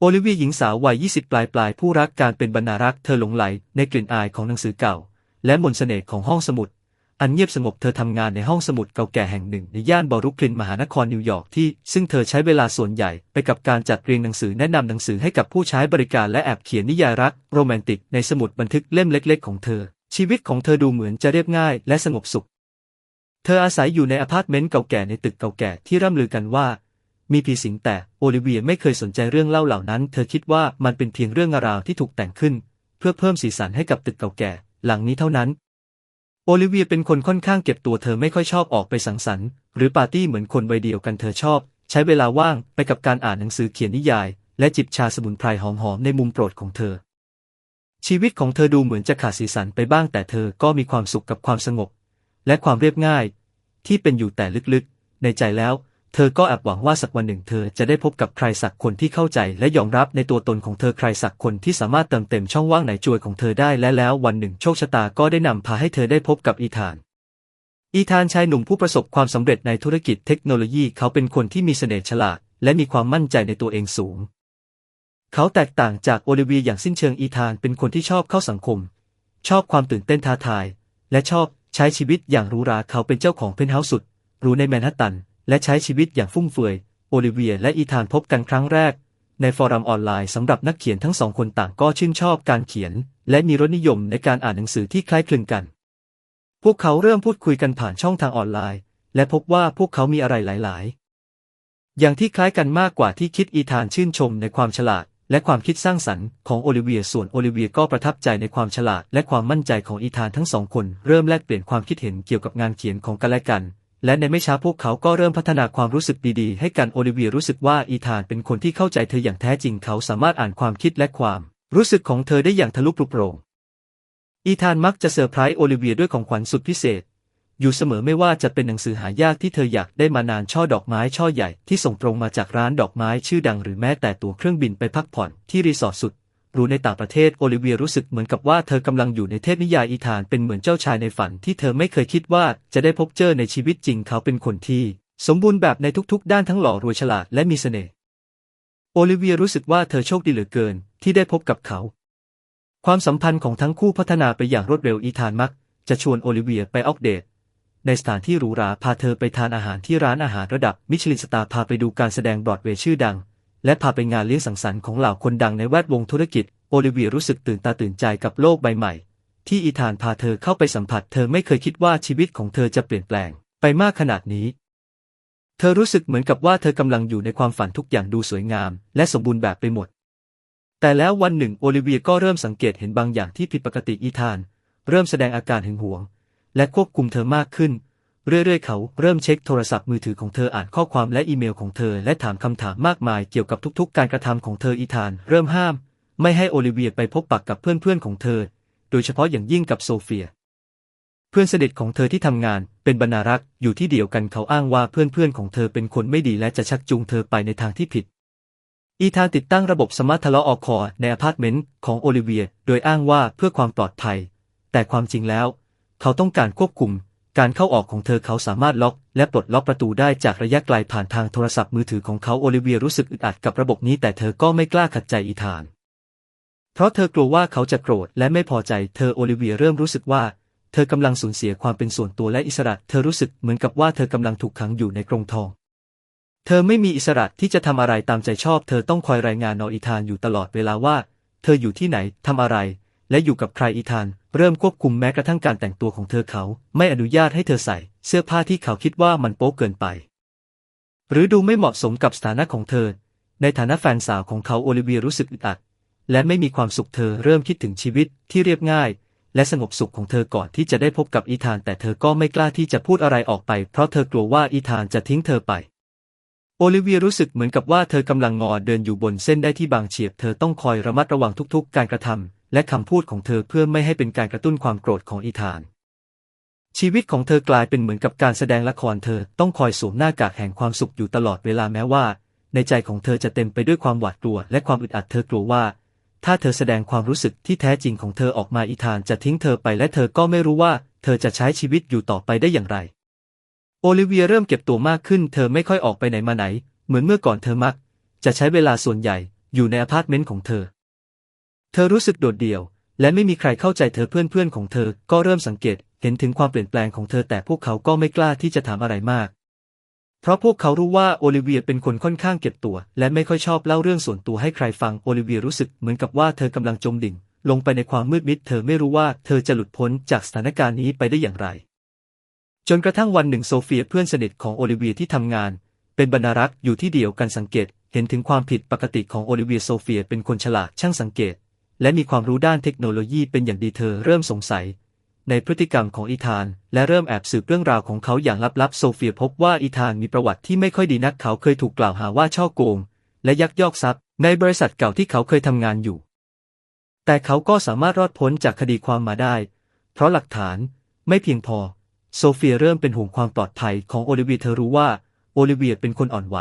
โอลิเวียหญิงสาววัย 20 ปลายปลายๆผู้รักการเป็นบรรณารักษ์เธอหลงไหลในกลิ่นอายของหนังสือเก่า และมนต์เสน่ห์ของห้องสมุด อันเงียบสงบเธอทำงานในห้องสมุดเก่าแก่แห่งหนึ่งในย่านบอรุกลินมหานครนิวยอร์กที่ซึ่งเธอใช้เวลาส่วนใหญ่ไปกับการจัดเรียงหนังสือแนะนำหนังสือให้กับผู้ใช้บริการและแอบเขียนนิยายรักโรแมนติกในสมุดบันทึกเล่มเล็ก ๆ ของเธอ ชีวิตของเธอดูเหมือนจะเรียบง่ายและสงบสุข เธออาศัยอยู่ในอพาร์ตเมนต์เก่าแก่ในตึกเก่าแก่ที่ร่ำลือกันว่า มีผีสิงแต่โอลิเวียไม่เคยสนใจเรื่องเล่าเหล่านั้น เธอคิดว่ามันเป็นเพียงเรื่องราวที่ถูกแต่งขึ้น เพื่อเพิ่มสีสันให้กับตึกเก่าแก่ หลังนี้เท่านั้น โอลิเวียเป็นคนค่อนข้างเก็บตัวเธอไม่ค่อยชอบออกไปสังสรรค์ หรือปาร์ตี้เหมือนคนวัยเดียวกันเธอชอบ ใช้เวลาว่างไปกับการอ่านหนังสือเขียนนิยาย และจิบชาสมุนไพรหอมๆในมุมโปรดของเธอ ชีวิตของเธอดูเหมือนจะขาดสีสันไปบ้างแต่เธอก็มีความสุขกับความสงบ และความเรียบง่าย ที่เป็นอยู่แต่ลึกๆ ในใจแล้ว เธอก็แอบหวังว่าสักวันหนึ่งเธอจะได้พบกับใครสักคนที่เข้าใจและยอมรับในตัวตนของเธอใครสักคนที่สามารถเติมเต็มช่องว่างไหนจวยของเธอได้และแล้ววันหนึ่งโชคชะตาก็ได้นำพาให้เธอได้พบกับอีธาน อีธานชายหนุ่มผู้ประสบความสำเร็จในธุรกิจเทคโนโลยีเขาเป็นคนที่มีเสน่ห์ฉลาด และมีความมั่นใจในตัวเองสูง เขาแตกต่างจากโอลิเวียอย่างสิ้นเชิงอีธานเป็นคนที่ชอบเข้าสังคม ชอบความตื่นเต้นท้าทาย และชอบใช้ชีวิตอย่างหรูหราเขาเป็นเจ้าของเพนท์เฮาส์สุดหรูในแมนฮัตตัน และใช้ชีวิตอย่างฟุ่มเฟือย โอลิเวียและอีธานพบกันครั้งแรก ในฟอรัมออนไลน์สำหรับนักเขียนทั้งสองคนต่างก็ชื่นชอบการเขียน และมีรสนิยมในการอ่านหนังสือที่คล้ายคลึงกัน พวกเขาเริ่มพูดคุยกันผ่านช่องทางออนไลน์ และพบว่าพวกเขามีอะไรหลาย ๆ อย่างที่คล้ายกันมากกว่าที่คิดอีธานชื่นชมในความฉลาดและความคิดสร้างสรรค์ของโอลิเวีย ส่วนโอลิเวียก็ประทับใจในความฉลาดและความมั่นใจของอีธานทั้งสองคน เริ่มแลกเปลี่ยนความคิดเห็นเกี่ยวกับงานเขียนของกันและกัน และในไม่ช้าพวกเขาก็เริ่มพัฒนาความรู้สึกดีๆ ให้กันโอลิเวียรู้สึกว่าอีธานเป็นคนที่เข้าใจเธออย่างแท้จริงเขาสามารถอ่านความคิดและความรู้สึกของเธอได้อย่างทะลุปลุกโปร่งอีธานมักจะเซอร์ไพรส์โอลิเวียด้วยของขวัญสุดพิเศษ อยู่เสมอไม่ว่าจะเป็นหนังสือหายากที่เธออยากได้มานานช่อดอกไม้ช่อใหญ่ที่ส่งตรงมาจากร้านดอกไม้ชื่อดังหรือแม้แต่ตั๋วเครื่องบินไปพักผ่อนที่รีสอร์ทสุด หรูในต่างประเทศโอลิเวียรู้สึกเหมือนกับว่าเธอกำลังอยู่ในเทพนิยายอีธานเป็นเหมือนเจ้าชายในฝันที่เธอไม่เคยคิดว่าจะได้พบเจอในชีวิตจริงเขาเป็นคนที่ สมบูรณ์แบบในทุกๆ ด้านทั้งหล่อรวยฉลาดและมีเสน่ห์โอลิเวียรู้สึกว่าเธอโชคดีเหลือเกินที่ได้พบกับเขา ความสัมพันธ์ของทั้งคู่พัฒนาไปอย่างรวดเร็วอีธานมัก จะชวนโอลิเวียไปออกเดทในสถานที่หรูหราพาเธอไปทานอาหารที่ร้านอาหารระดับมิชลินสตาร์พาไปดูการแสดงบรอดเวย์ชื่อดัง และพาไปงานเลี้ยงสังสรรค์ของเหล่าคนดังในแวดวงธุรกิจ โอลิเวียรู้สึกตื่นตาตื่นใจกับโลกใบใหม่ ที่อีธานพาเธอเข้าไปสัมผัส เธอไม่เคยคิดว่าชีวิตของเธอจะเปลี่ยนแปลง ไปมากขนาดนี้ เธอรู้สึกเหมือนกับว่าเธอกำลังอยู่ในความฝันทุกอย่างดูสวยงาม และสมบูรณ์แบบไปหมด แต่แล้ววันหนึ่งโอลิเวียก็เริ่มสังเกตเห็นบางอย่างที่ผิดปกติอีธาน เริ่มแสดงอาการหึงหวง และควบคุมเธอมากขึ้น เรื่อยๆ เขาเริ่มเช็คโทรศัพท์มือถือของเธออ่านข้อความและอีเมลของเธอและถามคำถามมากมายเกี่ยวกับทุกๆ การกระทำของเธออีธาน เริ่มห้าม ไม่ให้โอลิเวียไปพบปะกับเพื่อนๆของเธอ โดยเฉพาะอย่างยิ่งกับโซเฟีย เพื่อนสนิทของเธอที่ทำงานเป็นบรรณารักษ์อยู่ที่เดียวกันเขาอ้างว่าเพื่อนๆของเธอเป็นคนไม่ดีและจะชักจูงเธอไปในทางที่ผิด อีธานติดตั้งระบบสมาร์ททะเลาะออกคอในอพาร์ตเมนต์ของโอลิเวีย โดยอ้างว่าเพื่อความปลอดภัย แต่ความจริงแล้ว เขาต้องการควบคุม การเข้าออกของเธอเขาสามารถล็อก และปลดล็อกประตูได้จากระยะไกลผ่านทางโทรศัพท์มือถือของเขาโอลิเวียรู้สึกอึดอัดกับระบบนี้แต่เธอก็ไม่กล้าขัดใจอีธาน เพราะเธอกลัวว่าเขาจะโกรธและไม่พอใจเธอโอลิเวียเริ่มรู้สึกว่า เธอกำลังสูญเสียความเป็นส่วนตัวและอิสระ เธอรู้สึกเหมือนกับว่าเธอกำลังถูกขังอยู่ในกรงทอง เธอไม่มีอิสระที่จะทำอะไรตามใจชอบ เธอต้องคอยรายงานนออีธานอยู่ตลอดเวลาว่า เธออยู่ที่ไหนทำอะไร และอยู่กับใครอีธาน เริ่มควบคุมแม้กระทั่งการแต่งตัวของเธอเขา ไม่อนุญาตให้เธอใส่ เสื้อผ้าที่เขาคิดว่ามันโป๊เกินไป หรือดูไม่เหมาะสมกับสถานะของเธอ ในฐานะแฟนสาวของเขาโอลิเวียรู้สึกอึดอัด และไม่มีความสุขเธอเริ่มคิดถึงชีวิตที่เรียบง่าย และสงบสุขของเธอก่อนที่จะได้พบกับอีธาน แต่เธอก็ไม่กล้าที่จะพูดอะไรออกไป เพราะเธอกลัวว่าอีธานจะทิ้งเธอไปโอลิเวียรู้สึกเหมือนกับว่าเธอกำลังงอเดินอยู่บนเส้นได้ที่บางเฉียบ เธอต้องคอยระมัดระวังทุกๆ การกระทำ และคำพูดของเธอเพื่อไม่ให้เป็นการกระตุ้นความโกรธของอีธาน ชีวิตของเธอกลายเป็นเหมือนกับการแสดงละครเธอต้องคอยสวมหน้ากากแห่งความสุขอยู่ตลอดเวลาแม้ว่า ในใจของเธอจะเต็มไปด้วยความหวาดกลัว และความอึดอัดเธอกลัวว่า ถ้าเธอแสดงความรู้สึกที่แท้จริงของเธอออกมาอีธานจะทิ้งเธอไปและเธอก็ไม่รู้ว่า เธอจะใช้ชีวิตอยู่ต่อไปได้อย่างไร โอลิเวียเริ่มเก็บตัวมากขึ้น เธอไม่ค่อยออกไปไหนมาไหน เหมือนเมื่อก่อนเธอมัก จะใช้เวลาส่วนใหญ่อยู่ในอพาร์ตเมนต์ของเธอ ธอรู้สึกโดดเดี่ยว และไม่มีใครเข้าใจเธอเพื่อนๆของเธอ ก็เริ่มสังเกตเห็นถึงความเปลี่ยนแปลงของเธอแต่พวกเขาก็ไม่กล้าที่จะถามอะไรมาก เพราะพวกเขารู้ว่าโอลิเวียเป็นคนค่อนข้างเก็บตัว และไม่ค่อยชอบเล่าเรื่องส่วนตัวให้ใครฟังโอลิเวียรู้สึกเหมือนกับว่าเธอกำลังจมดิ่ง ลงไปในความมืดมิด เธอไม่รู้ว่าเธอจะหลุดพ้นจากสถานการณ์นี้ไปได้อย่างไร จนกระทั่งวันหนึ่งโซเฟียเพื่อนสนิทของโอลิเวียที่ทำงาน เป็นบรรณารักษ์อยู่ที่เดียวกันสังเกต เห็นถึงความผิดปกติของโอลิเวียโซเฟียเป็นคนฉลาดช่างสังเกต และมีความรู้ด้านเทคโนโลยีเป็นอย่างดีเธอเริ่มสงสัย ในพฤติกรรมของอีธาน และเริ่มแอบสืบเรื่องราวของเขาอย่างลับๆ โซเฟียพบว่าอีธานมีประวัติที่ไม่ค่อยดีนักเขาเคยถูกกล่าวหาว่าช่อโกง และยักยอกทรัพย์ ในบริษัทเก่าที่เขาเคยทำงานอยู่ แต่เขาก็สามารถรอดพ้นจากคดีความมาได้ เพราะหลักฐานไม่เพียงพอ โซเฟียเริ่มเป็นห่วงความปลอดภัยของโอลิเวียเธอรู้ว่าโอลิเวียเป็นคนอ่อนไหว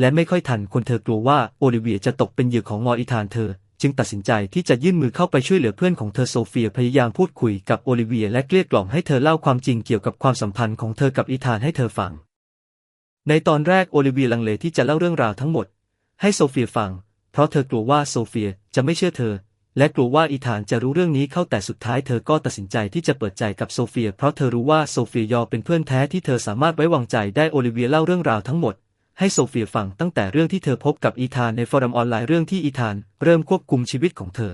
และไม่ค่อยทันคนเธอกลัวว่าโอลิเวียจะตกเป็นเหยื่อของงออีธานเธอ จึงตัดสินใจที่จะยื่นมือเข้าไปช่วยเหลือเพื่อนของเธอโซเฟียพยายามพูดคุยกับโอลิเวียและเกลี้ยกล่อมให้เธอเล่าความจริงเกี่ยวกับความสัมพันธ์ของเธอกับอีธานให้เธอฟัง ในตอนแรกโอลิเวียลังเลที่จะเล่าเรื่องราวทั้งหมด ให้โซเฟียฟัง เพราะเธอกลัวว่าโซเฟียจะไม่เชื่อเธอ และกลัวว่าอีธานจะรู้เรื่องนี้เข้าแต่สุดท้ายเธอก็ตัดสินใจที่จะเปิดใจกับโซเฟีย เพราะเธอรู้ว่าโซเฟียยอเป็นเพื่อนแท้ที่เธอสามารถไว้วางใจได้โอลิเวียเล่าเรื่องราวทั้งหมด ให้โซเฟียฟังตั้งแต่เรื่องที่เธอพบกับอีธานในฟอรัมออนไลน์เรื่องที่อีธานเริ่มควบคุมชีวิตของเธอ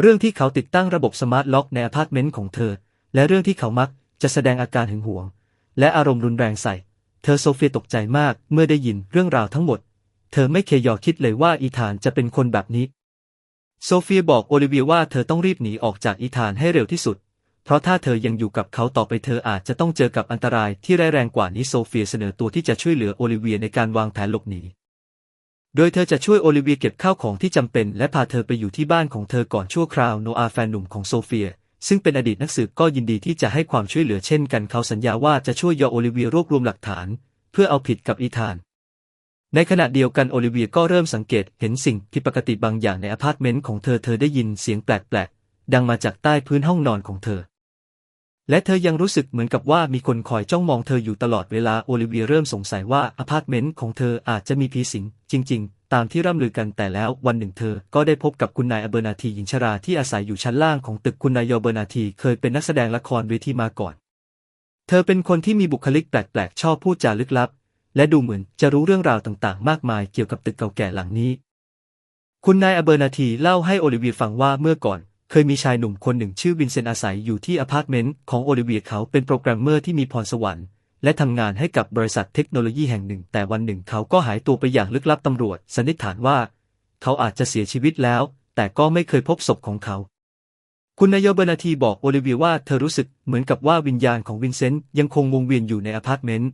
เรื่องที่เขาติดตั้งระบบสมาร์ทล็อกในอพาร์ตเมนต์ของเธอ และเรื่องที่เขามักจะแสดงอาการหึงหวง และอารมณ์รุนแรงใส่ เธอโซเฟียตกใจมากเมื่อได้ยินเรื่องราวทั้งหมด เธอไม่เคยยอคิดเลยว่าอีธานจะเป็นคนแบบนี้ โซเฟียบอกโอลิเวียว่าเธอต้องรีบหนีออกจากอีธานให้เร็วที่สุด เพราะถ้าเธอยังอยู่กับเขาต่อไปเธออาจจะต้องเจอกับอันตรายที่ร้ายแรงกว่านี้โซเฟียเสนอตัวที่จะช่วยเหลือโอลิเวียในการวางแผนหลบหนี โดยเธอจะช่วยโอลิเวียเก็บข้าวของที่จำเป็น และพาเธอไปอยู่ที่บ้านของเธอก่อนชั่วคราวโนอาแฟนหนุ่มของโซเฟีย ซึ่งเป็นอดีตนักสืบก็ยินดีที่จะให้ความช่วยเหลือเช่นกันเขาสัญญาว่าจะช่วยยอโอลิเวียรวบรวมหลักฐาน เพื่อเอาผิดกับอีธานในขณะเดียวกันโอลิเวียก็เริ่มสังเกตเห็นสิ่งผิดปกติบางอย่างในอพาร์ตเมนต์ของเธอเธอได้ยินเสียงแปลกๆ ดังมาจากใต้พื้นห้องนอนของเธอ และเธอยังรู้สึกเหมือนกับว่ามีคนคอยจ้องมองเธออยู่ตลอดเวลาโอลิเวียเริ่มสงสัยว่าอพาร์ตเมนต์ของเธออาจจะมีผีสิง จริง ๆ ตามที่ร่ำลือกันแต่แล้ววันหนึ่งเธอก็ได้พบกับคุณนายอเบอร์นาทีหญิงชราที่อาศัยอยู่ชั้นล่างของตึกคุณนายยอเบอร์นาทีเคยเป็นนักแสดงละครเวทีมาก่อน เธอเป็นคนที่มีบุคลิกแปลกๆชอบพูดจาลึกลับ และดูเหมือนจะรู้เรื่องราวต่างๆ มากมายเกี่ยวกับตึกเก่าแก่หลังนี้ คุณนายอเบอร์นาทีเล่าให้โอลิเวียฟังว่าเมื่อก่อน เคยมีชายหนุ่มคนหนึ่งชื่อวินเซนต์อาศัยอยู่ที่อพาร์ตเมนต์ของโอลิเวียเขาเป็นโปรแกรมเมอร์ที่มีพรสวรรค์ และทำงานให้กับบริษัทเทคโนโลยีแห่งหนึ่ง แต่วันหนึ่งเขาก็หายตัวไปอย่างลึกลับตำรวจ สันนิษฐานว่า เขาอาจจะเสียชีวิตแล้ว แต่ก็ไม่เคยพบศพของเขา คุณนายเบอร์นาทีบอกโอลิเวียว่าเธอรู้สึกเหมือนกับว่าวิญญาณของวินเซนต์ยังคงวงเวียนอยู่ในอพาร์ตเมนต์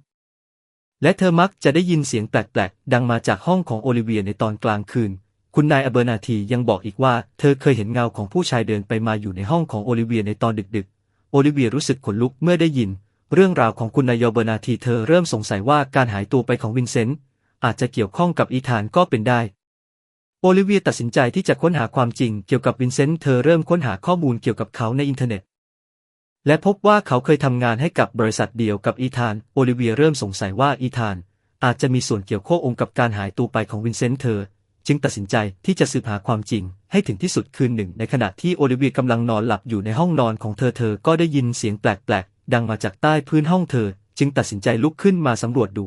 และเธอมักจะได้ยินเสียงแปลกๆดังมาจากห้องของโอลิเวียในตอนกลางคืน คุณนายอเบอร์นาทียังบอกอีกว่า เธอเคยเห็นเงาของผู้ชายเดินไปมาอยู่ในห้องของโอลิเวียในตอนดึกๆ โอลิเวียรู้สึกขนลุกเมื่อได้ยิน เรื่องราวของคุณนายอเบอร์นาทีเธอเริ่มสงสัยว่าการหายตัวไปของวินเซนต์อาจจะเกี่ยวข้องกับอีธานก็เป็นได้ โอลิเวียตัดสินใจที่จะค้นหาความจริงเกี่ยวกับวินเซนต์เธอเริ่มค้นหาข้อมูลเกี่ยวกับเขาในอินเทอร์เน็ต และพบว่าเขาเคยทำงานให้กับบริษัทเดียวกับอีธาน โอลิเวียเริ่มสงสัยว่าอีธานอาจจะมีส่วนเกี่ยวข้องกับการหายตัวไปของวินเซนต์เธอ จึงตัดสินใจที่จะสืบหาความจริงให้ถึงที่สุดคืนหนึ่ง ในขณะที่โอลิเวียกำลังนอนหลับอยู่ในห้องนอนของเธอเธอก็ได้ยินเสียงแปลกๆ ดังมาจากใต้พื้นห้องเธอ จึงตัดสินใจลุกขึ้นมาสำรวจดู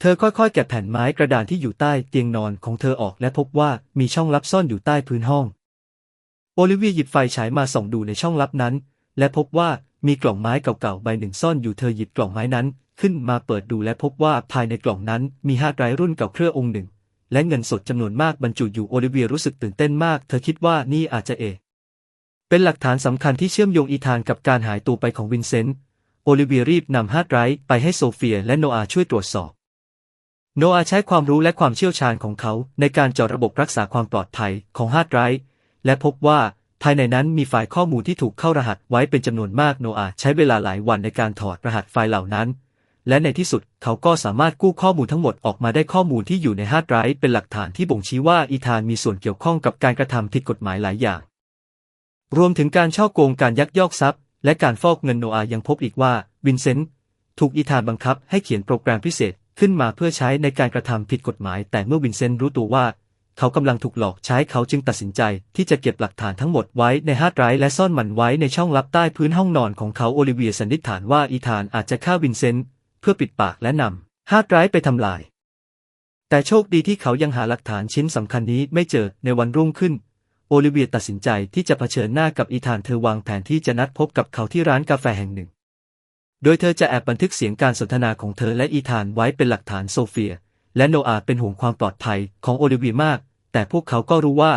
เธอค่อยๆ แกะแผ่นไม้กระดานที่อยู่ใต้เตียงนอนของเธอออกและพบว่ามีช่องลับซ่อนอยู่ใต้พื้นห้อง โอลิเวียหยิบไฟฉายมาส่องดูในช่องลับนั้น และพบว่ามีกล่องไม้เก่าๆ ใบหนึ่งซ่อนอยู่เธอหยิบกล่องไม้นั้น ขึ้นมาเปิดดูและพบว่าภายในกล่องนั้นมีฮาร์ดไรรุ่นเก่าเครื่ององค์หนึ่ง และเงินสดจำนวนมากบรรจุอยู่โอลิเวียรู้สึกตื่นเต้นมาก เธอคิดว่านี่อาจจะเอ เป็นหลักฐานสำคัญที่เชื่อมโยงอีธานกับการหายตัวไปของวินเซนต์ โอลิเวียรีบนำฮาร์ดไดรฟ์ไปให้โซเฟียและโนอาช่วยตรวจสอบ โนอาใช้ความรู้และความเชี่ยวชาญของเขาในการเจาะระบบรักษาความปลอดภัยของฮาร์ดไดรฟ์และพบว่าภายในนั้นมีไฟล์ข้อมูลที่ถูกเข้ารหัสไว้เป็นจำนวนมากโนอาใช้เวลาหลายวันในการถอดรหัสไฟล์เหล่านั้น และในที่สุดเขาก็สามารถกู้ข้อมูลทั้งหมดออกมาได้ข้อมูลที่อยู่ในฮาร์ดไดรฟ์เป็นหลักฐานที่บ่งชี้ว่าอีธานมีส่วนเกี่ยวข้องกับการกระทำผิดกฎหมายหลายอย่าง รวมถึงการช่อโกงการยักยอกทรัพย์ และการฟอกเงินโนอายังพบอีกว่าวินเซนต์ถูกอีธานบังคับให้เขียนโปรแกรมพิเศษขึ้นมาเพื่อใช้ในการกระทำผิดกฎหมาย แต่เมื่อวินเซนต์รู้ตัวว่า เขากำลังถูกหลอกใช้เขาจึงตัดสินใจ ที่จะเก็บหลักฐานทั้งหมดไว้ในฮาร์ดไดรฟ์และซ่อนมันไว้ในช่องลับใต้พื้นห้องนอนของเขาโอลิเวียสันนิษฐานว่าอีธานอาจจะฆ่าวินเซนต์ เพื่อปิดปากและนำฮาร์ดไดรฟ์ไปทำลาย แต่โชคดีที่เขายังหาหลักฐานชิ้นสำคัญนี้ไม่เจอในวันรุ่งขึ้น โอลิเวียตัดสินใจที่จะเผชิญหน้ากับอีธานเธอวางแผนที่จะนัดพบกับเขาที่ร้านกาแฟแห่งหนึ่ง โดยเธอจะแอบบันทึกเสียงการสนทนาของเธอและอีธานไว้เป็นหลักฐานโซเฟีย และโนอาเป็นห่วงความปลอดภัยของโอลิเวียมาก แต่พวกเขาก็รู้ว่า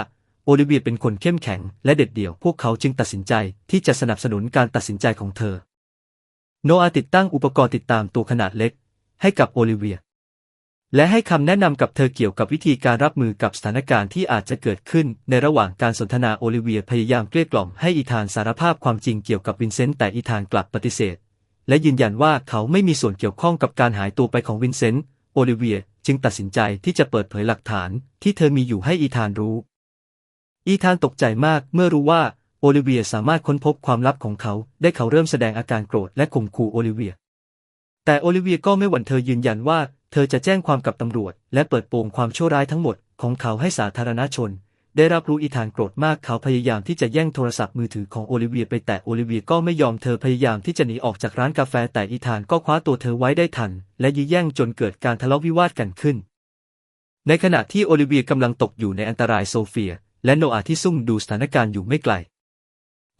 โอลิเวียเป็นคนเข้มแข็งและเด็ดเดี่ยว พวกเขาจึงตัดสินใจที่จะสนับสนุนการตัดสินใจของเธอ โนอาติดตั้งอุปกรณ์ติดตามตัวขนาดเล็ก ให้กับโอลิเวีย และให้คำแนะนำกับเธอเกี่ยวกับวิธีการรับมือกับสถานการณ์ที่อาจจะเกิดขึ้น ในระหว่างการสนทนาโอลิเวียพยายามเกลี้ยกล่อมให้อีธานสารภาพความจริงเกี่ยวกับวินเซนต์แต่อีธานกลับปฏิเสธ และยืนยันว่าเขาไม่มีส่วนเกี่ยวข้องกับการหายตัวไปของวินเซนต์โอลิเวียจึงตัดสินใจที่จะเปิดเผยหลักฐานที่เธอมีอยู่ให้อีธานรู้ อีธานตกใจมากเมื่อรู้ว่า โอลิเวียสามารถค้นพบความลับของเขา ได้เขาเริ่มแสดงอาการโกรธและข่มขู่โอลิเวีย แต่โอลิเวียก็ไม่หวั่นเธอยืนยันว่า เธอจะแจ้งความกับตำรวจ และเปิดโปงความชั่วร้ายทั้งหมดของเขาให้สาธารณชน ได้รับรู้อีธานโกรธมากเขาพยายามที่จะแย่งโทรศัพท์มือถือของโอลิเวียไปแต่โอลิเวียก็ไม่ยอมเธอพยายามที่จะหนีออกจากร้านกาแฟแต่อีธานก็คว้าตัวเธอไว้ได้ทัน และยื้อแย่งจนเกิดการทะเลาะวิวาทกันขึ้น ในขณะที่โอลิเวียกำลังตกอยู่ในอันตรายโซเฟีย และโนอาที่ซุ่มดูสถานการณ์อยู่ไม่ไกล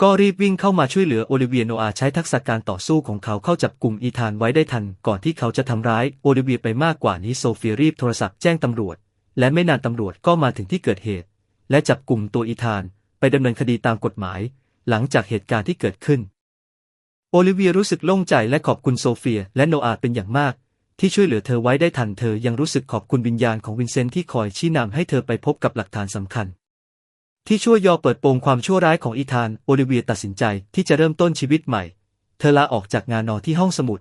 ก็รีบวิ่งเข้ามาช่วยเหลือโอลิเวียโนอาใช้ทักษะการต่อสู้ของเขาเข้าจับกลุ่มอีธานไว้ได้ทัน ก่อนที่เขาจะทำร้ายโอลิเวียไปมากกว่านี้โซเฟียรีบโทรศัพท์แจ้งตำรวจ และไม่นานตำรวจก็มาถึงที่เกิดเหตุ และจับกลุ่มตัวอีธานไปดำเนินคดีตามกฎหมาย หลังจากเหตุการณ์ที่เกิดขึ้น โอลิเวียรู้สึกโล่งใจและขอบคุณโซเฟียและโนอาเป็นอย่างมาก ที่ช่วยเหลือเธอไว้ได้ทันเธอยังรู้สึกขอบคุณวิญญาณของวินเซนต์ที่คอยชี้นำให้เธอไปพบกับหลักฐานสำคัญ ที่ช่วยยอเปิดโปงความชั่วร้ายของอีธาน โอลิเวียตัดสินใจที่จะเริ่มต้นชีวิตใหม่ เธอลาออกจากงานนอนที่ห้องสมุด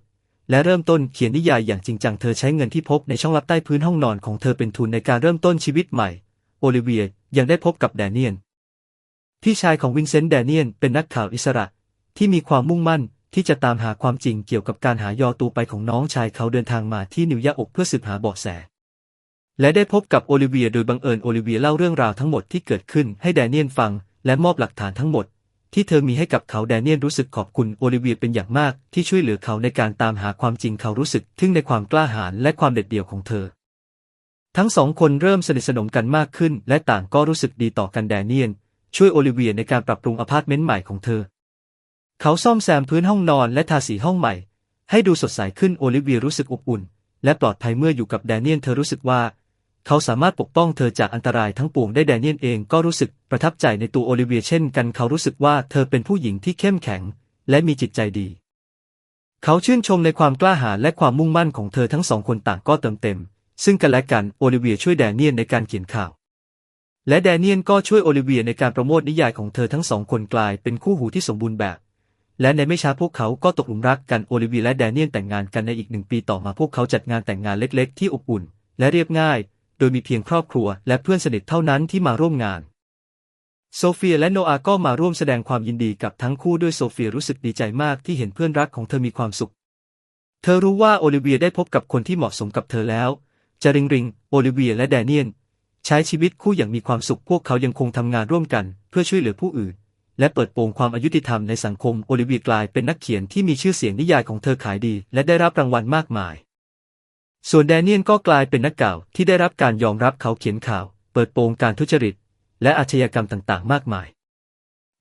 และเริ่มต้นเขียนนิยายอย่างจริงจัง เธอใช้เงินที่พบในช่องลับใต้พื้นห้องนอนของเธอเป็นทุนในการเริ่มต้นชีวิตใหม่ โอลิเวียยังได้พบกับแดเนียน พี่ชายของวินเซนต์แดเนียนเป็นนักข่าวอิสระ ที่มีความมุ่งมั่นที่จะตามหาความจริงเกี่ยวกับการหายอตัวไปของน้องชายเขาเดินทางมาที่นิวยอร์กเพื่อสืบหาเบาะแส และได้พบกับโอลิเวียโดยบังเอิญโอลิเวียเล่าเรื่องราวทั้งหมดที่เกิดขึ้นให้แดเนียนฟัง และมอบหลักฐานทั้งหมด ที่เธอมีให้กับเขาแดเนียนรู้สึกขอบคุณโอลิเวียเป็นอย่างมากที่ช่วยเหลือเขาในการตามหาความจริงเขารู้สึกทึ่งในความกล้าหาญและความเด็ดเดี่ยวของเธอ ทั้งสองคนเริ่มสนิทสนมกันมากขึ้น และต่างก็รู้สึกดีต่อกันแดเนียนช่วยโอลิเวียในการปรับปรุงอพาร์ตเมนต์ใหม่ของเธอ เขาซ่อมแซมพื้นห้องนอนและทาสีห้องใหม่ ให้ดูสดใสขึ้นโอลิเวียรู้สึกอบอุ่น และปลอดภัยเมื่ออยู่กับแดเนียนเธอรู้สึกว่า เขาสามารถปกป้องเธอจากอันตรายทั้งปวงได้แดเนียนเองก็รู้สึกประทับใจในตัวโอลิเวียเช่นกันเขารู้สึกว่าเธอเป็นผู้หญิงที่เข้มแข็ง และมีจิตใจดี เขาชื่นชมในความกล้าหาญและความมุ่งมั่นของเธอทั้งสองคนต่างก็เติมเต็ม ซึ่งกันและกันโอลิเวียช่วยแดเนียนในการเขียนข่าว และแดเนียนก็ช่วยโอลิเวียในการโปรโมทนิยายของเธอทั้งสองคนกลายเป็นคู่หูที่สมบูรณ์แบบ และในไม่ช้าพวกเขาก็ตกหลุมรักกันโอลิเวียและแดเนียนแต่งงานกันในอีกหนึ่งปีต่อมาพวกเขาจัดงานแต่งงานเล็ก ๆ ที่อบอุ่น และเรียบง่าย ดยมีเพียงครอบครัวและเพื่อนสนิทเท่านั้นที่มาร่วมงาน โซเฟียและโนอาก็มาร่วมแสดงความยินดีกับทั้งคู่ด้วยโซเฟียรู้สึกดีใจมากที่เห็นเพื่อนรักของเธอมีความสุข เธอรู้ว่าโอลิเวียได้พบกับคนที่เหมาะสมกับเธอแล้วจาริงริง โอลิเวียและแดเนียน ใช้ชีวิตคู่อย่างมีความสุขพวกเขายังคงทำงานร่วมกันเพื่อช่วยเหลือผู้อื่น และเปิดโปงความอายุติธรรมในสังคมโอลิเวียกลายเป็นนักเขียนที่มีชื่อเสียงนิยายของเธอขายดี และได้รับรางวัลมากมาย ส่วนแดเนียนก็กลายเป็นนักข่าวที่ได้รับการยอมรับเขาเขียนข่าว เปิดโปงการทุจริต และอาชญากรรมต่างๆ มากมาย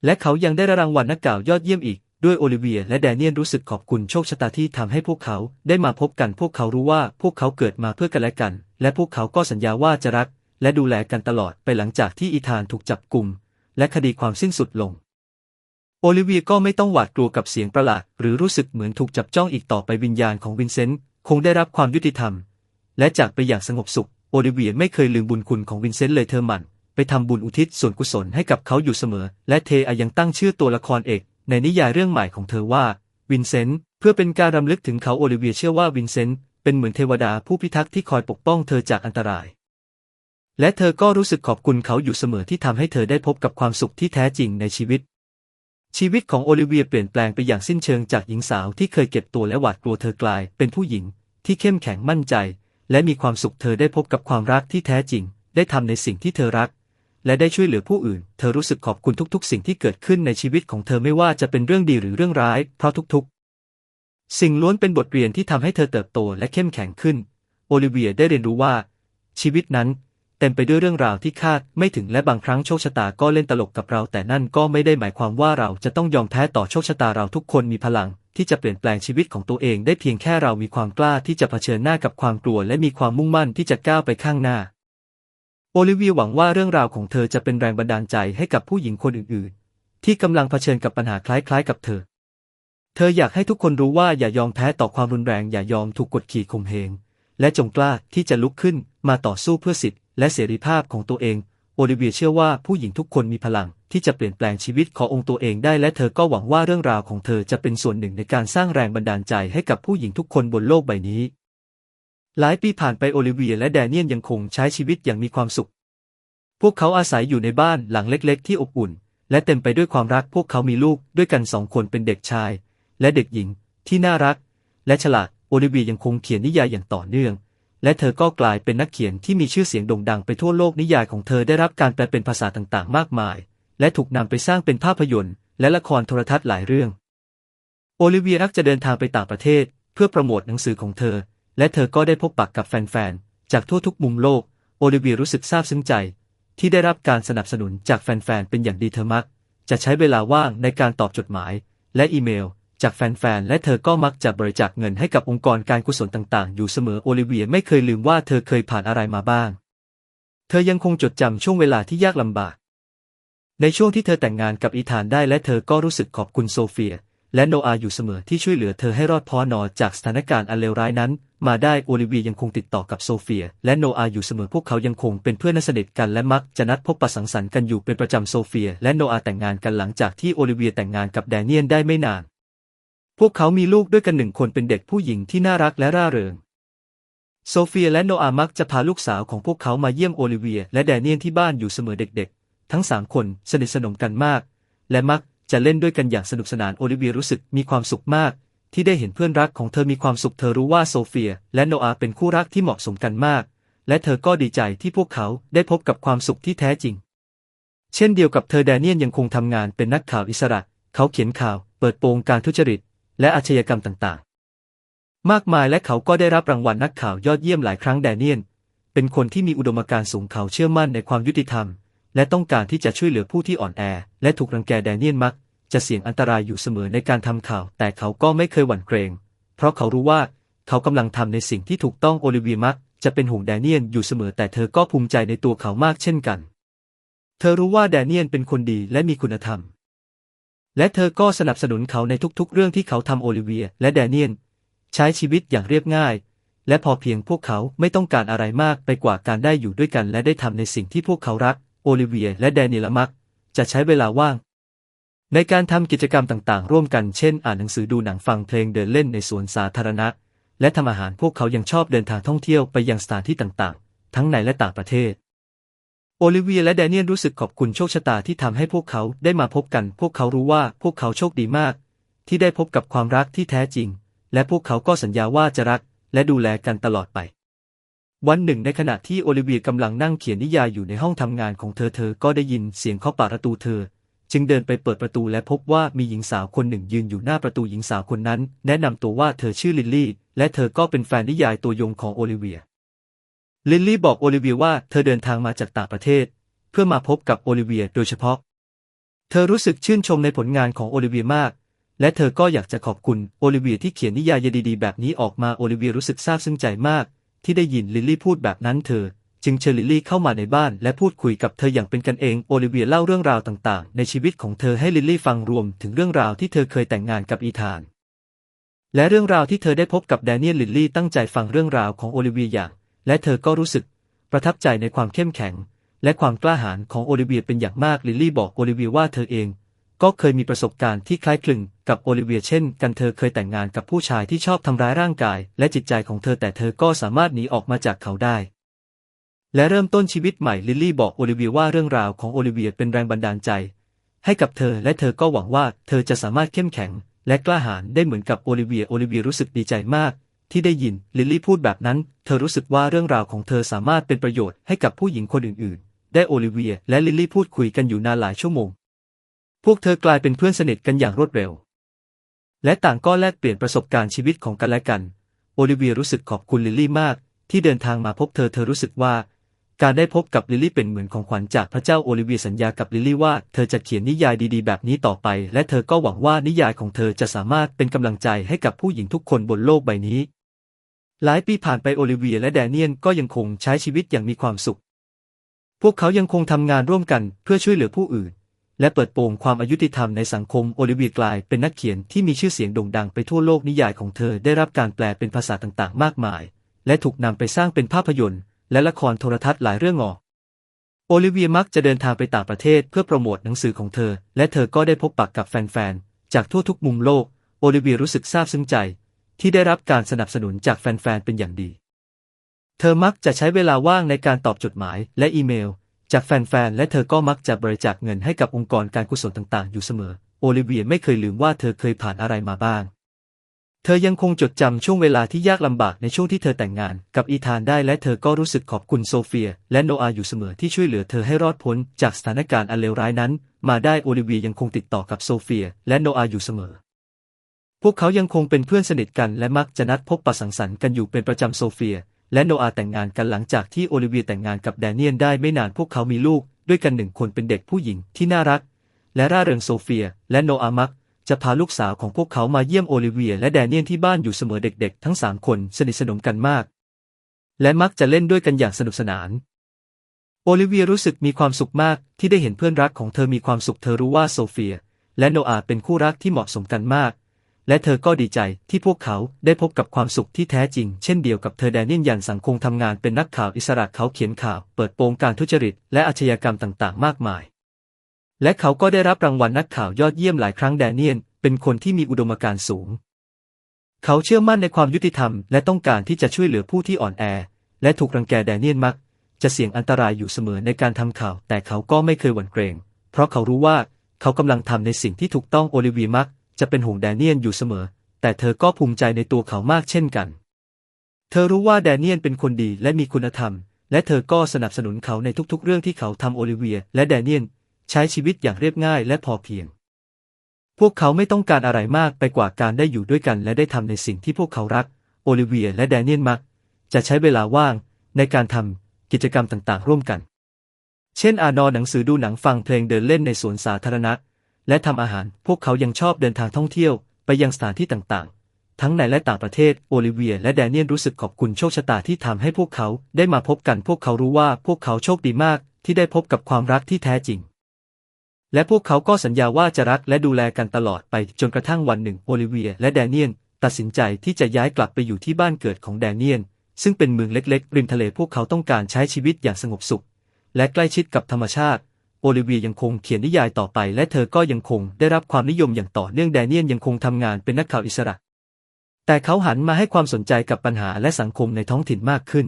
และเขายังได้รางวัลนักข่าวยอดเยี่ยมอีก ด้วยโอลิเวีย และแดเนียนรู้สึกขอบคุณโชคชะตาที่ทำให้พวกเขาได้มาพบกันพวกเขารู้ว่าพวกเขาเกิดมาเพื่อกันและกัน และพวกเขาก็สัญญาว่าจะรัก และดูแลกันตลอดไปหลังจากที่อีธานถูกจับกลุ่มและคดีความสิ้นสุดลง โอลิเวียก็ไม่ต้องหวาดกลัวกับเสียงประหลาด หรือรู้สึกเหมือนถูกจับจ้องอีกต่อไปวิญญาณของวินเซนต์ คงได้รับความยุติธรรม และจากไปอย่างสงบสุข โอลิเวียไม่เคยลืมบุญคุณของวินเซนต์เลยเธอหมั่น ไปทำบุญอุทิศส่วนกุศลให้กับเขาอยู่เสมอ และเทอยังตั้งชื่อตัวละครเอก ในนิยายเรื่องใหม่ของเธอว่า วินเซนต์เพื่อเป็นการรำลึกถึงเขาโอลิเวียเชื่อว่าวินเซนต์เป็นเหมือนเทวดาผู้พิทักษ์ที่คอยปกป้องเธอจากอันตราย และเธอก็รู้สึกขอบคุณเขาอยู่เสมอที่ทำให้เธอได้พบกับความสุขที่แท้จริงในชีวิต ชีวิตของโอลิเวียเปลี่ยนแปลงไปอย่างสิ้นเชิงจากหญิงสาวที่เคยเก็บตัวและหวาดกลัวเธอกลาย เป็นผู้หญิงที่เข้มแข็งมั่นใจ และมีความสุขเธอได้พบกับความรักที่แท้จริง ได้ทำในสิ่งที่เธอรัก และได้ช่วยเหลือผู้อื่น เธอรู้สึกขอบคุณทุกๆ สิ่งที่เกิดขึ้นในชีวิตของเธอไม่ว่าจะเป็นเรื่องดีหรือเรื่องร้าย เพราะทุกๆ สิ่งล้วนเป็นบทเรียนที่ทำให้เธอเติบโตและเข้มแข็งขึ้น โอลิเวียได้เรียนรู้ว่า ชีวิตนั้น เต็มไปด้วยเรื่องราวที่คาดไม่ถึงและบางครั้งโชคชะตาก็เล่นตลกกับเรา แต่นั่นก็ไม่ได้หมายความว่าเราจะต้องยอมแพ้ต่อโชคชะตาเราทุกคนมีพลัง ที่จะเปลี่ยนแปลงชีวิตของตัวเองได้เพียงแค่เรามีความกล้าที่จะเผชิญหน้ากับความกลัว และมีความมุ่งมั่นที่จะก้าวไปข้างหน้าโอลิเวียหวังว่าเรื่องราวของเธอจะเป็นแรงบันดาลใจให้กับผู้หญิงคนอื่นๆ ที่กำลังเผชิญกับปัญหาคล้ายๆ กับเธอ เธออยากให้ทุกคนรู้ว่าอย่ายอมแพ้ต่อความรุนแรงอย่ายอมถูกกดขี่ข่มเหงและจงกล้าที่จะลุกขึ้นมาต่อสู้เพื่อสิทธิ และเสรีภาพของตัวเอง โอลิเวียเชื่อว่าผู้หญิงทุกคนมีพลังที่จะเปลี่ยนแปลงชีวิตขององค์ตัวเองได้และเธอก็หวังว่าเรื่องราวของเธอจะเป็นส่วนหนึ่งในการสร้างแรงบันดาลใจให้กับผู้หญิงทุกคนบนโลกใบนี้ หลายปีผ่านไปโอลิเวียและแดเนียลยังคงใช้ชีวิตอย่างมีความสุข พวกเขาอาศัยอยู่ในบ้านหลังเล็กๆ ที่อบอุ่น และเต็มไปด้วยความรักพวกเขามีลูกด้วยกันสองคนเป็นเด็กชาย และเด็กหญิงที่น่ารัก และฉลาดโอลิเวียยังคงเขียนนิยายอย่างต่อเนื่อง และเธอก็กลายเป็นนักเขียนที่มีชื่อเสียงโด่งดังไปทั่วโลกนิยายของเธอได้รับการแปลเป็นภาษาต่างๆ มากมาย และถูกนำไปสร้างเป็นภาพยนตร์และละครโทรทัศน์หลายเรื่อง โอลิเวียรักจะเดินทางไปต่างประเทศ เพื่อโปรโมทหนังสือของเธอ และเธอก็ได้พบปะกกับแฟนๆ จากทั่วทุกมุมโลก โอลิเวียรู้สึกซาบซึ้งใจ ที่ได้รับการสนับสนุนจากแฟนๆ เป็นอย่างดีเธอมัก จะใช้เวลาว่างในการตอบจดหมาย และอีเมล จากแฟนๆ และเธอก็มักจะบริจาคเงินให้กับองค์กรการกุศลต่างๆ อยู่เสมอโอลิเวียไม่เคยลืมว่าเธอเคยผ่านอะไรมาบ้าง เธอยังคงจดจำช่วงเวลาที่ยากลำบาก ในช่วงที่เธอแต่งงานกับอีธานได้และเธอก็รู้สึกขอบคุณโซเฟีย และโนอาอยู่เสมอที่ช่วยเหลือเธอให้รอดพ้อนอจากสถานการณ์อันเลวร้ายนั้น มาได้โอลิเวียยังคงติดต่อกับโซเฟีย และโนอาอยู่เสมอพวกเขายังคงเป็นเพื่อนสนิทกันและมักจะนัดพบปะสังสรรค์กันอยู่เป็นประจำโซเฟีย และโนอาแต่งงานกันหลังจากที่โอลิเวียแต่งงานกับแดเนียนได้ไม่นาน พวกเขามีลูกด้วยกันหนึ่งคนเป็นเด็กผู้หญิงที่น่ารักและร่าเริง โซเฟียและโนอามักจะพาลูกสาวของพวกเขามาเยี่ยมโอลิเวีย และแดเนียนที่บ้านอยู่เสมอเด็กๆ ทั้งสามคนสนิทสนมกันมาก และมักจะเล่นด้วยกันอย่างสนุกสนานโอลิเวียรู้สึกมีความสุขมาก ที่ได้เห็นเพื่อนรักของเธอมีความสุขเธอรู้ว่าโซเฟีย และโนอาเป็นคู่รักที่เหมาะสมกันมาก และเธอก็ดีใจที่พวกเขาได้พบกับความสุขที่แท้จริง เช่นเดียวกับเธอแดเนียนยังคงทำงานเป็นนักข่าวอิสระ เขาเขียนข่าว เปิดโปงการทุจริต และอาชญากรรมต่างๆ มากมายและเขาก็ได้รับรางวัลนักข่าวยอดเยี่ยมหลายครั้งแดเนียน เป็นคนที่มีอุดมการณ์สูงเขาเชื่อมั่นในความยุติธรรม และต้องการที่จะช่วยเหลือผู้ที่อ่อนแอ และถูกรังแกแดเนียนมัก จะเสี่ยงอันตรายอยู่เสมอในการทำข่าว แต่เขาก็ไม่เคยหวั่นเกรง เพราะเขารู้ว่าเขากำลังทำในสิ่งที่ถูกต้องโอลิเวียมักจะเป็นห่วงแดเนียนอยู่เสมอแต่เธอก็ภูมิใจในตัวเขามากเช่นกัน เธอรู้ว่าแดเนียนเป็นคนดีและมีคุณธรรม และเธอก็สนับสนุนเขาในทุกๆ เรื่องที่เขาทำโอลิเวีย และแดเนียน ใช้ชีวิตอย่างเรียบง่าย และพอเพียงพวกเขาไม่ต้องการอะไรมากไปกว่าการได้อยู่ด้วยกัน และได้ทำในสิ่งที่พวกเขารัก โอลิเวีย และแดเนียลมัก จะใช้เวลาว่าง ในการทำกิจกรรมต่างๆ ร่วมกัน เช่น อ่านหนังสือดูหนังฟังเพลงเดินเล่นในสวนสาธารณะ และทำอาหารพวกเขายังชอบเดินทางท่องเที่ยวไปยังสถานที่ต่างๆ ทั้งในและต่างประเทศ โอลิเวียและแดเนียลรู้สึกขอบคุณโชคชะตาที่ทำให้พวกเขาได้มาพบกัน พวกเขารู้ว่าพวกเขาโชคดีมาก ที่ได้พบกับความรักที่แท้จริง และพวกเขาก็สัญญาว่าจะรัก และดูแลกันตลอดไป วันหนึ่งในขณะที่โอลิเวียกำลังนั่งเขียนนิยายอยู่ในห้องทำงานของเธอเธอก็ได้ยินเสียงเคาะประตูเธอ จึงเดินไปเปิดประตูและพบว่ามีหญิงสาวคนหนึ่งยืนอยู่หน้าประตูหญิงสาวคนนั้น แนะนำตัวว่าเธอชื่อลิลลี่ และเธอก็เป็นแฟนนิยายตัวยงของโอลิเวีย ลิลลี่บอกโอลิเวียว่าเธอเดินทางมาจากต่างประเทศ เพื่อมาพบกับโอลิเวียโดยเฉพาะ เธอรู้สึกชื่นชมในผลงานของโอลิเวียมาก และเธอก็อยากจะขอบคุณโอลิเวียที่เขียนนิยายดีๆแบบนี้ออกมาโอลิเวียรู้สึกซาบซึ้งใจมาก ที่ได้ยินลิลลี่พูดแบบนั้นเธอ จึงเชิญลิลลี่เข้ามาในบ้าน และพูดคุยกับเธออย่างเป็นกันเองโอลิเวียเล่าเรื่องราวต่างๆ ในชีวิตของเธอให้ลิลลี่ฟังรวมถึงเรื่องราวที่เธอเคยแต่งงานกับอีธาน และเรื่องราวที่เธอได้พบกับแดเนียลลิลลี่ตั้งใจฟังเรื่องราวของโอลิเวียอย่าง และเธอก็รู้สึกประทับใจในความเข้มแข็ง และความกล้าหาญของโอลิเวียเป็นอย่างมากลิลลี่บอกโอลิเวียว่าเธอเอง ก็เคยมีประสบการณ์ที่คล้ายคลึงกับโอลิเวียเช่นกันเธอเคยแต่งงานกับผู้ชายที่ชอบทำร้ายร่างกาย และจิตใจของเธอแต่เธอก็สามารถหนีออกมาจากเขาได้และเริ่มต้นชีวิตใหม่ลิลลี่บอกโอลิเวียว่าเรื่องราวของโอลิเวียเป็นแรงบันดาลใจ ให้กับเธอและเธอก็หวังว่าเธอจะสามารถเข้มแข็ง และกล้าหาญได้เหมือนกับโอลิเวียโอลิเวียรู้สึกดีใจมาก ที่ได้ยินลิลลี่พูดแบบนั้น เธอรู้สึกว่าเรื่องราวของเธอสามารถเป็นประโยชน์ให้กับผู้หญิงคนอื่นๆ ได้โอลิเวียและลิลลี่พูดคุยกันอยู่นานหลายชั่วโมง พวกเธอกลายเป็นเพื่อนสนิทกันอย่างรวดเร็ว และต่างก็แลกเปลี่ยนประสบการณ์ชีวิตของกันและกัน โอลิเวียรู้สึกขอบคุณลิลลี่มาก ที่เดินทางมาพบเธอเธอรู้สึกว่า การได้พบกับลิลลี่เป็นเหมือนของขวัญจากพระเจ้าโอลิเวียสัญญากับลิลลี่ว่าเธอจะเขียนนิยายดีๆ แบบนี้ต่อไป และเธอก็หวังว่านิยายของเธอจะสามารถเป็นกำลังใจให้กับผู้หญิงทุกคนบนโลกใบนี้ หลายปีผ่านไปโอลิเวียและแดเนียนก็ยังคงใช้ชีวิตอย่างมีความสุข พวกเขายังคงทำงานร่วมกันเพื่อช่วยเหลือผู้อื่น และเปิดโปงความอายุติธรรมในสังคมโอลิเวียกลายเป็นนักเขียนที่มีชื่อเสียงโด่งดังไปทั่วโลกนิยายของเธอได้รับการแปลเป็นภาษาต่างๆ มากมาย และถูกนำไปสร้างเป็นภาพยนตร์ และละครโทรทัศน์หลายเรื่องออกโอลิเวียมักจะเดินทางไปต่างประเทศเพื่อโปรโมทหนังสือของเธอ และเธอก็ได้พบปะกกับแฟนๆ จากทั่วทุกมุมโลก โอลิเวียรู้สึกซาบซึ้งใจ ที่ได้รับการสนับสนุนจากแฟนๆ เป็นอย่างดี เธอมักจะใช้เวลาว่างในการตอบจดหมายและอีเมล จากแฟนๆ และเธอก็มักจะบริจาคเงินให้กับองค์กรการกุศลต่างๆ อยู่เสมอ โอลิเวียไม่เคยลืมว่าเธอเคยผ่านอะไรมาบ้าง เธอยังคงจดจำช่วงเวลาที่ยากลำบากในช่วงที่เธอแต่งงานกับอีธานได้และเธอก็รู้สึกขอบคุณโซเฟีย และโนอาอยู่เสมอที่ช่วยเหลือเธอให้รอดพ้นจากสถานการณ์อันเลวร้ายนั้น มาได้โอลิเวียยังคงติดต่อกับโซเฟีย และโนอาอยู่เสมอ พวกเขายังคงเป็นเพื่อนสนิทกันและมักจะนัดพบปะสังสรรค์กันอยู่เป็นประจำโซเฟีย และโนอาแต่งงานกันหลังจากที่โอลิเวียแต่งงานกับแดเนียนได้ไม่นานพวกเขามีลูก ด้วยกันหนึ่งคนเป็นเด็กผู้หญิงที่น่ารัก และร่าเริงโซเฟีย และโนอามักจะพาลูกสาวของพวกเขามาเยี่ยมโอลิเวียและแดเนียนที่บ้านอยู่เสมอเด็กๆ ทั้งสามคนสนิทสนมกันมาก และมักจะเล่นด้วยกันอย่างสนุกสนานโอลิเวียรู้สึกมีความสุขมากที่ได้เห็นเพื่อนรักของเธอมีความสุขเธอรู้ว่าโซเฟีย และโนอาเป็นคู่รักที่เหมาะสมกันมาก และเธอก็ดีใจที่พวกเขาได้พบกับความสุขที่แท้จริง เช่นเดียวกับเธอแดเนียนยันสังคงทำงานเป็นนักข่าวอิสระเขาเขียนข่าว เปิดโปงการทุจริต และอาชญากรรมต่างๆ มากมาย และเขาก็ได้รับรางวัลนักข่าวยอดเยี่ยมหลายครั้งแดเนียน เป็นคนที่มีอุดมการณ์สูง เขาเชื่อมั่นในความยุติธรรม และต้องการที่จะช่วยเหลือผู้ที่อ่อนแอ และถูกรังแกแดเนียนมัก จะเสี่ยงอันตรายอยู่เสมอในการทำข่าว แต่เขาก็ไม่เคยหวั่นเกรง เพราะเขารู้ว่าเขากำลังทำในสิ่งที่ถูกต้องโอลิเวียมัก จะเป็นห่วงแดเนียนอยู่เสมอ แต่เธอก็ภูมิใจในตัวเขามากเช่นกัน เธอรู้ว่าแดเนียนเป็นคนดีและมีคุณธรรม และเธอก็สนับสนุนเขาในทุกๆ เรื่องที่เขาทำโอลิเวีย และแดเนียน ใช้ชีวิตอย่างเรียบง่ายและพอเพียง พวกเขาไม่ต้องการอะไรมากไปกว่าการได้อยู่ด้วยกัน และได้ทำในสิ่งที่พวกเขารัก โอลิเวียและแดเนียนมัก จะใช้เวลาว่างในการทำกิจกรรมต่างๆ ร่วมกัน เช่น อ่านหนังสือดูหนังฟังเพลงเดินเล่นในสวนสาธารณะ และทำอาหาร พวกเขายังชอบเดินทางท่องเที่ยว ไปยังสถานที่ต่างๆ ทั้งในและต่างประเทศ โอลิเวีย และแดเนียนรู้สึกขอบคุณโชคชะตาที่ทำให้พวกเขาได้มาพบกัน พวกเขารู้ว่าพวกเขาโชคดีมากที่ได้พบกับความรักที่แท้จริง และพวกเขาก็สัญญาว่าจะรักและดูแลกันตลอดไปจนกระทั่งวันหนึ่ง โอลิเวีย และแดเนียนตัดสินใจที่จะย้ายกลับไปอยู่ที่บ้านเกิดของแดเนียนซึ่งเป็นเมืองเล็กๆ ริมทะเลพวกเขาต้องการใช้ชีวิตอย่างสงบสุข และใกล้ชิดกับธรรมชาติ โอลิเวียยังคงเขียนนิยายต่อไป และเธอก็ยังคงได้รับความนิยมอย่างต่อเนื่องแดเนียนยังคงทำงานเป็นนักข่าวอิสระ แต่เขาหันมาให้ความสนใจกับปัญหาและสังคมในท้องถิ่นมากขึ้น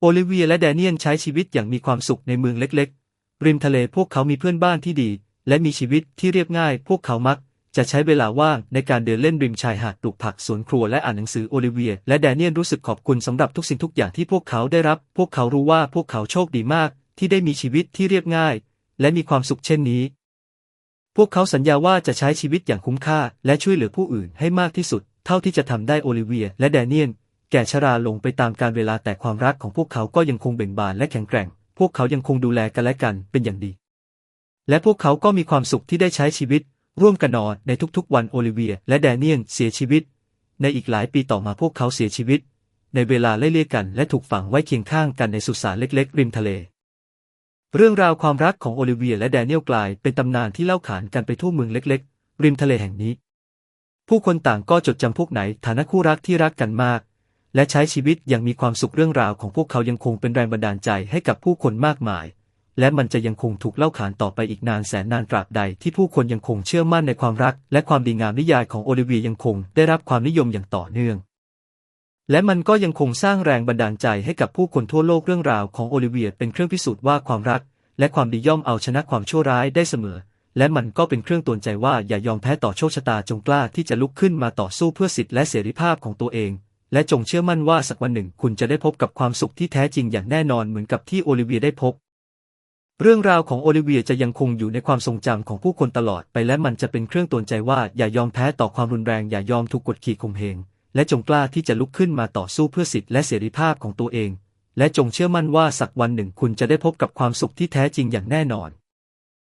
โอลิเวียและแดเนียนใช้ชีวิตอย่างมีความสุขในเมืองเล็ก ๆ ริมทะเลพวกเขามีเพื่อนบ้านที่ดี และมีชีวิตที่เรียบง่าย พวกเขามักจะใช้เวลาว่างในการเดินเล่นริมชายหาดปลูกผักสวนครัวและอ่านหนังสือโอลิเวีย และแดเนียนรู้สึกขอบคุณสำหรับทุกสิ่งทุกอย่างที่พวกเขาได้รับ พวกเขารู้ว่าพวกเขาโชคดีมาก ที่ได้มีชีวิตที่เรียบง่าย และมีความสุขเช่นนี้ พวกเขาสัญญาว่าจะใช้ชีวิตอย่างคุ้มค่า และช่วยเหลือผู้อื่นให้มากที่สุด เท่าที่จะทำได้โอลิเวีย และแดเนียน แก่ชราลงไปตามการเวลาแต่ความรักของพวกเขาก็ยังคงเบ่งบานและแข็งแกร่ง พวกเขายังคงดูแลกันและกันเป็นอย่างดี และพวกเขาก็มีความสุขที่ได้ใช้ชีวิต ร่วมกันนอนในทุกๆ วันโอลิเวีย และแดเนียนเสียชีวิต ในอีกหลายปีต่อมาพวกเขาเสียชีวิต ในเวลาไล่เลี่ยกัน และถูกฝังไว้เคียงข้างกันในสุสานเล็ก ๆ ริมทะเล เรื่องราวความรักของโอลิเวียและแดเนียลกลายเป็นตำนานที่เล่าขานกันไปทั่วเมืองเล็กๆ ริมทะเลแห่งนี้ ผู้คนต่างก็จดจำพวกไหนฐานะคู่รักที่รักกันมาก และใช้ชีวิตอย่างมีความสุขเรื่องราวของพวกเขายังคงเป็นแรงบันดาลใจให้กับผู้คนมากมาย และมันจะยังคงถูกเล่าขานต่อไปอีกนานแสนนานตราบใดที่ผู้คนยังคงเชื่อมั่นในความรัก และความดีงามนิยายของโอลิเวียยังคงได้รับความนิยมอย่างต่อเนื่อง และมันก็ยังคงสร้างแรงบันดาลใจให้กับผู้คนทั่วโลกเรื่องราวของโอลิเวียเป็นเครื่องพิสูจน์ว่าความรัก และความดีย่อมเอาชนะความชั่วร้ายได้เสมอ และมันก็เป็นเครื่องตือนใจว่าอย่ายอมแพ้ต่อโชคชะตาจงกล้าที่จะลุกขึ้นมาต่อสู้เพื่อสิทธิและเสรีภาพของตัวเอง และจงเชื่อมั่นว่าสักวันหนึ่งคุณจะได้พบกับความสุขที่แท้จริงอย่างแน่นอนเหมือนกับที่โอลิเวียได้พบเรื่องราวของโอลิเวียจะยังคงอยู่ในความทรงจำของผู้คนตลอดไปและมันจะเป็นเครื่องตือนใจว่าอย่ายอมแพ้ต่อความรุนแรงอย่ายอมถูกกดขี่ข่มเหง และจงกล้าที่จะลุกขึ้นมาต่อสู้เพื่อสิทธิและเสรีภาพของตัวเอง และจงเชื่อมั่นว่าสักวันหนึ่งคุณจะได้พบกับความสุขที่แท้จริงอย่างแน่นอน